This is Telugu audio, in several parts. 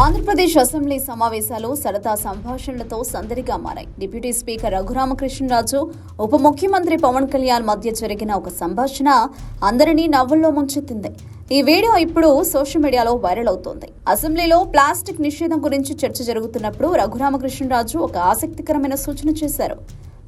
ఆంధ్రప్రదేశ్ అసెంబ్లీ సమావేశాలు సరదా సంభాషణలతో సందడిగా మారాయి. డిప్యూటీ స్పీకర్ రఘురామకృష్ణరాజు ఉప ముఖ్యమంత్రి పవన్ కళ్యాణ్ మధ్య జరిగిన ఒక సంభాషణ అందరినీ నవ్వుల్లో ముంచెత్తింది. ఈ వీడియో ఇప్పుడు సోషల్ మీడియాలో వైరల్ అవుతోంది. అసెంబ్లీలో ప్లాస్టిక్ నిషేధం గురించి చర్చ జరుగుతున్నప్పుడు రఘురామకృష్ణరాజు ఒక ఆసక్తికరమైన సూచన చేశారు.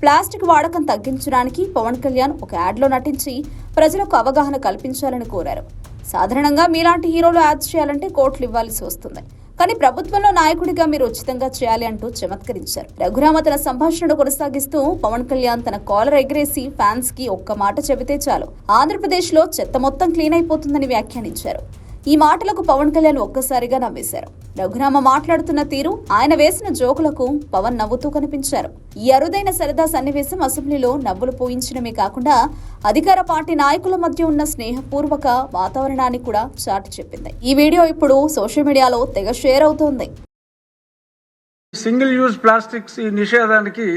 ప్లాస్టిక్ వాడకం తగ్గించడానికి పవన్ కళ్యాణ్ ఒక యాడ్లో నటించి ప్రజలకు అవగాహన కల్పించాలని కోరారు. సాధారణంగా మీలాంటి హీరోలు యాడ్స్ చేయాలంటే కోట్లు ఇవ్వాల్సి వస్తుంది. కానీ ప్రభుత్వంలో నాయకుడిగా మీరు ఉచితంగా చేయాలి అంటూ చమత్కరించారు. రఘురామ తన సంభాషణను కొనసాగిస్తూ పవన్ కళ్యాణ్ తన కాలర్ ఎగరేసి ఫ్యాన్స్కి ఒక్క మాట చెబితే చాలు. ఆంధ్రప్రదేశ్లో చెత్త మొత్తం క్లీన్ అయిపోతుందని వ్యాఖ్యానించారు. ఈ మాటలకు పవన్ కళ్యాణ్ ఒక్కసారిగా నవ్వేశారు. రఘురామ మాట్లాడుతున్న తీరు ఆయన వేసిన జోకులకు పవన్ నవ్వుతూ కనిపించారు. ఈ అరుదైన సరదా సన్నివేశం అసెంబ్లీలో నవ్వులు పోయించడమే కాకుండా అధికార పార్టీ నాయకుల మధ్య ఉన్న స్నేహపూర్వక వాతావరణాన్ని కూడా చాటి చెప్పింది. ఈ వీడియో ఇప్పుడు సోషల్ మీడియాలో తెగ షేర్ అవుతోంది. సింగిల్ యూజ్ ప్లాస్టిక్స్ ఈ నిషేధానికి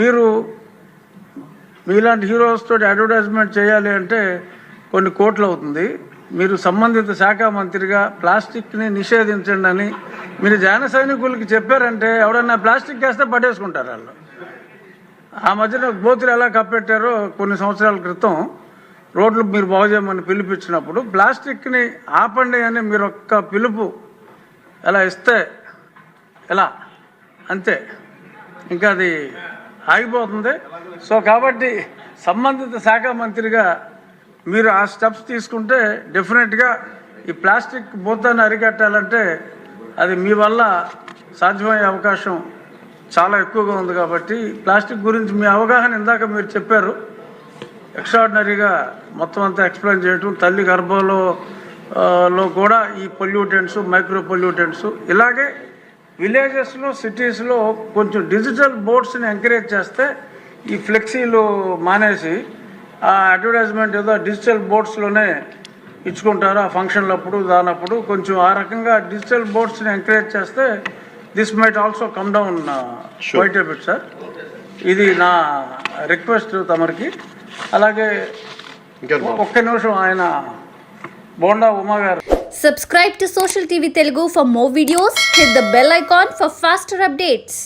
మీరు మీలాంటి హీరోస్ తోటి అడ్వర్టైజ్మెంట్ చేయాలి అంటే కొన్ని కోట్లు అవుతుంది. మీరు సంబంధిత శాఖ మంత్రిగా ప్లాస్టిక్ని నిషేధించండి అని మీరు జన సైనికులకి చెప్పారంటే ఎవడన్నా ప్లాస్టిక్ వేస్తే పట్టేసుకుంటారు వాళ్ళు. ఆ మధ్యన గోతులు ఎలా కప్పెట్టారో కొన్ని సంవత్సరాల క్రితం రోడ్లు మీరు బాగు చేయమని పిలిపించినప్పుడు ప్లాస్టిక్ని ఆపండి అని మీరు ఒక్క పిలుపు ఎలా ఇస్తే ఎలా? అంతే. ఇంకా అది ఆగిపోతుంది. సో కాబట్టి సంబంధిత శాఖ మంత్రిగా మీరు ఆ స్టెప్స్ తీసుకుంటే డెఫినెట్గా ఈ ప్లాస్టిక్ బూతాన్ని అరికట్టాలంటే అది మీ వల్ల సాధ్యమయ్యే అవకాశం చాలా ఎక్కువగా ఉంది కాబట్టి ప్లాస్టిక్ గురించి మీ అవగాహన ఇందాక మీరు చెప్పారు. ఎక్స్ట్రాడినరీగా మొత్తం అంతా ఎక్స్ప్లెయిన్ చేయటం తల్లి గర్భంలో లో కూడా ఈ పొల్యూటెంట్స్ మైక్రో పొల్యూటెంట్స్ ఇలాగే విలేజెస్లో సిటీస్లో కొంచెం డిజిటల్ బోర్డ్స్ని ఎంకరేజ్ చేస్తే ఈ ఫ్లెక్సీలు మానేసి ఆ అడ్వర్టైజ్మెంట్ ఏదో డిజిటల్ బోర్డ్స్లోనే ఇచ్చుకుంటారు. ఆ ఫంక్షన్లప్పుడు దానప్పుడు కొంచెం ఆ రకంగా డిజిటల్ బోర్డ్స్ని ఎంకరేజ్ చేస్తే this might also come down quite bit sir. ఇది నా రిక్వెస్ట్ తమరికి. అలాగే ఒక్క నిమిషం ఆయన బోండా ఉమా గారు. Subscribe to Social TV Telugu for more videos. Hit the bell icon for faster updates.